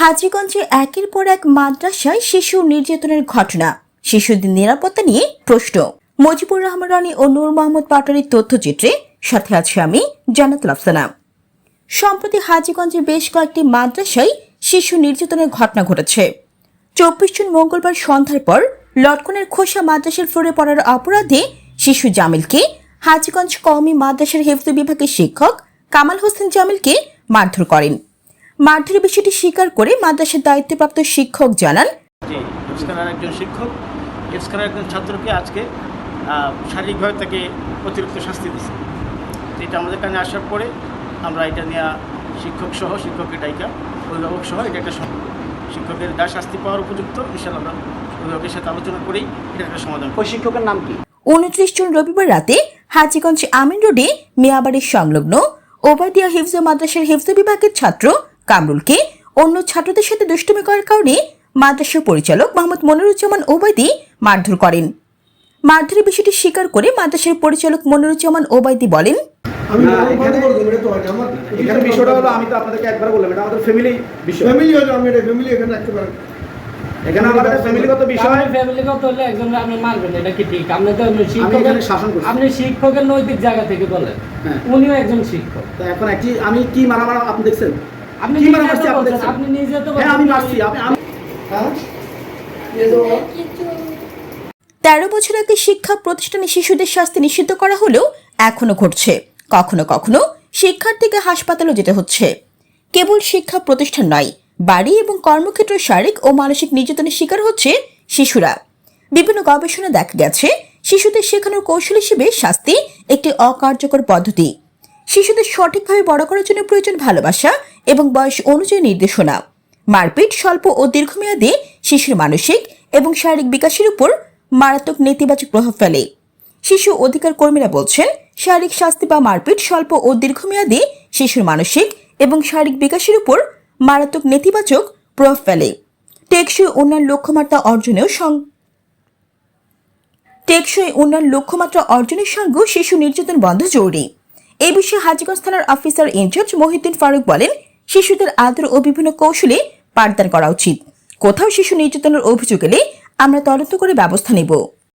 হাজীগঞ্জে একের পর এক মাদ্রাসায় শিশু নির্যাতনের ঘটনা। শিশুদের নিরাপত্তা নিয়ে প্রশ্ন। মজিবুর রহমান রানী ও নূর মোহাম্মদ পাটারির তথ্যচিত্রে সাথে আছে আমি জানাত লাফসানা সম্প্রতি হাজীগঞ্জে বেশ কয়েকটি মাদ্রাসায় শিশু নির্যাতনের ঘটনা ঘটেছে। চব্বিশ জুন মঙ্গলবার সন্ধ্যার পর লটকনের খোসা মাদ্রাসার ফ্লোরে পড়ার অপরাধে শিশু জামিলকে হাজীগঞ্জ কওমি মাদ্রাসার হেফজ বিভাগের শিক্ষক কামাল হোসেন জামিলকে মারধর করেন। মারধরের বিষয়টি স্বীকার করে মাদ্রাসার দায়িত্বপ্রাপ্ত শিক্ষক জানান যে ইফসখানার একজন শিক্ষক। ইফসখানার একজন ছাত্রকে আজকে আহ, শারীরিকভাবে তাকে অতিরিক্ত শাস্তি দিচ্ছে এটা আমাদের কাছে আসার পরে আমরা এটা নিয়ে শিক্ষক সহ শিক্ষকের ডাইকা অভিভাবক সহ এটা একটা শিক্ষকের যা শাস্তি পাওয়ার উপযুক্ত। ইনশাল্লাহ আমরা অভিভাবকের সাথে আলোচনা করেই এটা একটা সমাধান। ওই শিক্ষকের নাম কি? উনত্রিশ জুন রবিবার রাতে হাজীগঞ্জ আমিন রোডে মিয়াবাড়ির সংলগ্ন ওবায়দিয়া হিফজ মাদ্রাসার হিফজ বিভাগের ছাত্র কামরুলকে অন্য ছাত্রদের সাথে দুষ্টুমি করার কারণে মাদ্রাসার পরিচালক মোহাম্মদ মনিরুজ্জামান ওবায়দি মারধর করেন। মারধরের বিষয়টি স্বীকার করে মাদ্রাসার পরিচালক মনিরুজ্জামান ওবায়দি বলেন আমি এখানে- বন্ধ করে দেবো, এটা তো না। আমার এখানে বিষয়টা হলো আমি তো আপনাদেরকে একবার বললাম এটা আমাদের ফ্যামিলি বিষয়। ফ্যামিলি হয়তো আমি এটা ফ্যামিলি এখানে রাখতে পারেন এখানে আমাদের ফ্যামিলিগত বিষয়। আপনি ফ্যামিলিগত হলে একজন আপনি মারবেন এটা কি ঠিক? আপনি তো আমি শিক্ষকের শাসন করছি। আপনি শিক্ষকের নৈতিক জায়গা থেকে বলেন হ্যাঁ। উনিও একজন শিক্ষক। তো এখন একটি আমি কি মারামার আপনি দেখছেন? আপনি কি মারা মারছি আপনি আপনি নিজে তো হ্যাঁ আমি মারছি আপনি আমি হ্যাঁ? এই তো তেরো বছর আগে শিক্ষা প্রতিষ্ঠানে শিশুদের শাস্তি নিষিদ্ধ করা হলেও এখনও ঘটছে। কখনো কখনো শিক্ষার্থীকে হাসপাতালে যেতে হচ্ছে। কেবল শিক্ষা প্রতিষ্ঠান নয় বাড়ি এবং কর্মক্ষেত্র শারীরিক ও মানসিক নির্যাতনের শিকার হচ্ছে শিশুরা। বিভিন্ন গবেষণা দেখা গেছে শিশুদের শেখানোর কৌশল হিসেবে শাস্তি একটি অকার্যকর পদ্ধতি। শিশুদের সঠিকভাবে বড় করার জন্য প্রয়োজন ভালোবাসা এবং বয়স অনুযায়ী নির্দেশনা। মারপিট স্বল্প ও দীর্ঘমেয়াদী শিশুর মানসিক এবং শারীরিক বিকাশের উপর মারাত্মক নেতিবাচক প্রভাব ফেলে। শিশু অধিকার কর্মীরা বলছেন, শারীরিক শাস্তি বা মারপিট স্বল্প ও দীর্ঘমেয়াদী শিশুর মানসিক এবং শারীরিক বিকাশের উপর মারাত্মক নেতিবাচক প্রভাব ফেলে। টেকসই উন্নয়ন লক্ষ্যমাত্রা অর্জনেও টেকসই উন্নয়ন লক্ষ্যমাত্রা অর্জনের সঙ্গেও শিশু নির্যাতন বন্ধ জরুরি। এই বিষয়ে হাজিগঞ্জ থানার অফিসার ইনচার্জ মহিউদ্দিন ফারুক বলেন শিশুদের আদর ও বিভিন্ন কৌশলে পাঠদান করা উচিত। কোথাও শিশু নির্যাতনের অভিযোগ এলে আমরা তদন্ত করে ব্যবস্থা নেব।